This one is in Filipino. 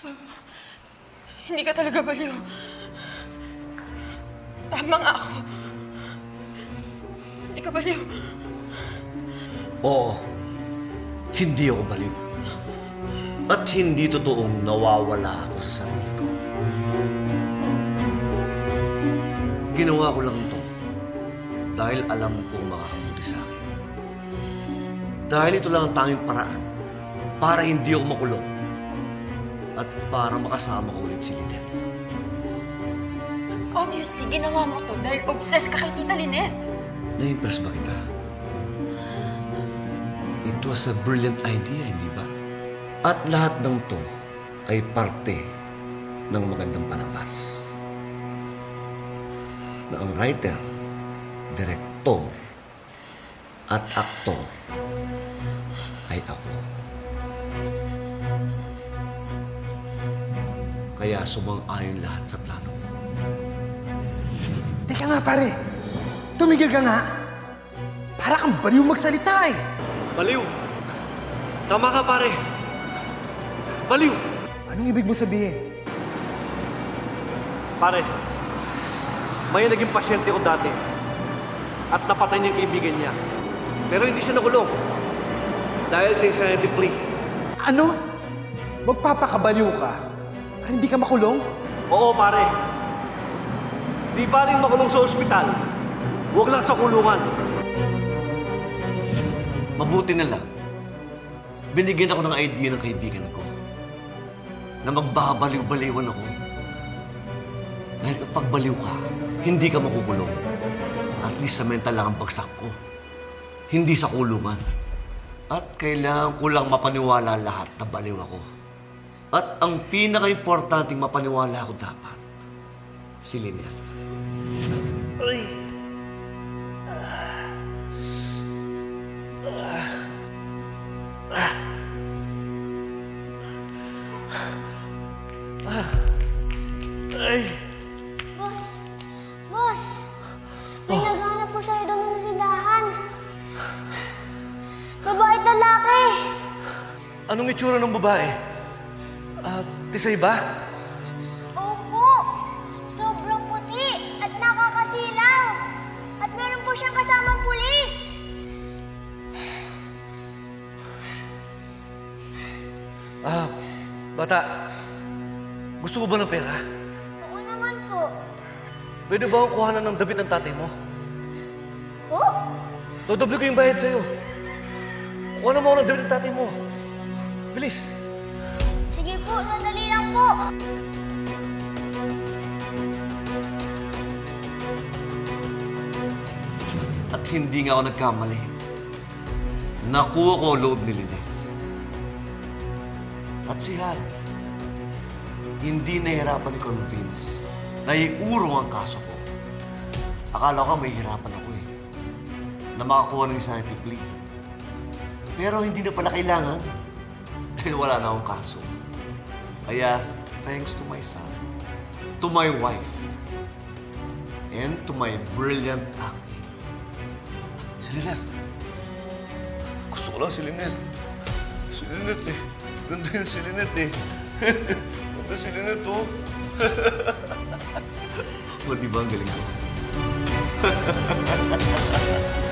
So, hindi ka talaga baliw. Tama nga ako. Hindi ka baliw. Oo, hindi ako baliw. At hindi totoong nawawala ako sa sarili ko. Ginawa ko lang ito dahil alam kong makakabuti sa akin. Dahil ito lang ang tanging paraan para hindi ako makulong at para makasama ko ulit si Lideth. Obviously, ginawa mo to dahil obsessed ka kay Tita Lynette. Na-impress ba kita? It was a brilliant idea, hindi ba? At lahat ng to ay parte ng magandang palabas. Na ang writer, direktor, at aktor ay ako. Kaya sumang-ayon lahat sa plano ko. Teka nga, pare. Tumigil ka nga. Para kang baliw magsalita eh. Baliw! Tama ka, pare! Baliw! Anong ibig mo sabihin? Pare, may naging pasyente ko dati at napatay niya yung kaibigan niya. Pero hindi siya nakulong dahil sa insanity plea. Ano? Magpapakabaliw ka? Para hindi ka makulong? Oo, pare. Di baling makulong sa ospital. Huwag lang sa kulungan. Mabuti na lang. Binigyan ako ng idea ng kaibigan ko na magbabaliw-baliwan ako. Dahil kapag baliw ka, hindi ka makukulong. At least sa mental lang ang bagsak ko. Hindi sa kulungan. At kailangan ko lang mapaniwala lahat na baliw ako. At ang pinaka-importanting mapaniwala ko dapat, si Lynette. Boss! Boss! May naghahanap po sa'yo doon ng sindahan. Babae at lalaki! Anong itsura ng babae? Ah, tisay ba? Opo! Sobrang puti at nakakasilaw. At meron po siyang kasamang pulis. Ah, bata. Gusto mo ba ng pera? Oo naman po. Pwede ba akong kuhanan ng damit ng tatay mo? Po? Dodoble ko yung bayad sa'yo. Kuha mo ako ng damit ng tatay mo. Bilis. Sige At hindi nga ako nagkamali. Nakuha ko loob ni Lynette. At si Hal, hindi nahihirapan ni Convince na iurong ang kaso ko. Akala ko may hirapan ako eh. Na makakuha ng isang plea. Pero hindi na pala kailangan dahil wala na akong kaso. Kaya thanks to my son, to my wife, and to my brilliant acting, Si Lynette. Gusto ko lang si Lynette eh. Ganda yun si eh. Ganda si Lynette oh. o, di ba ang galing ko?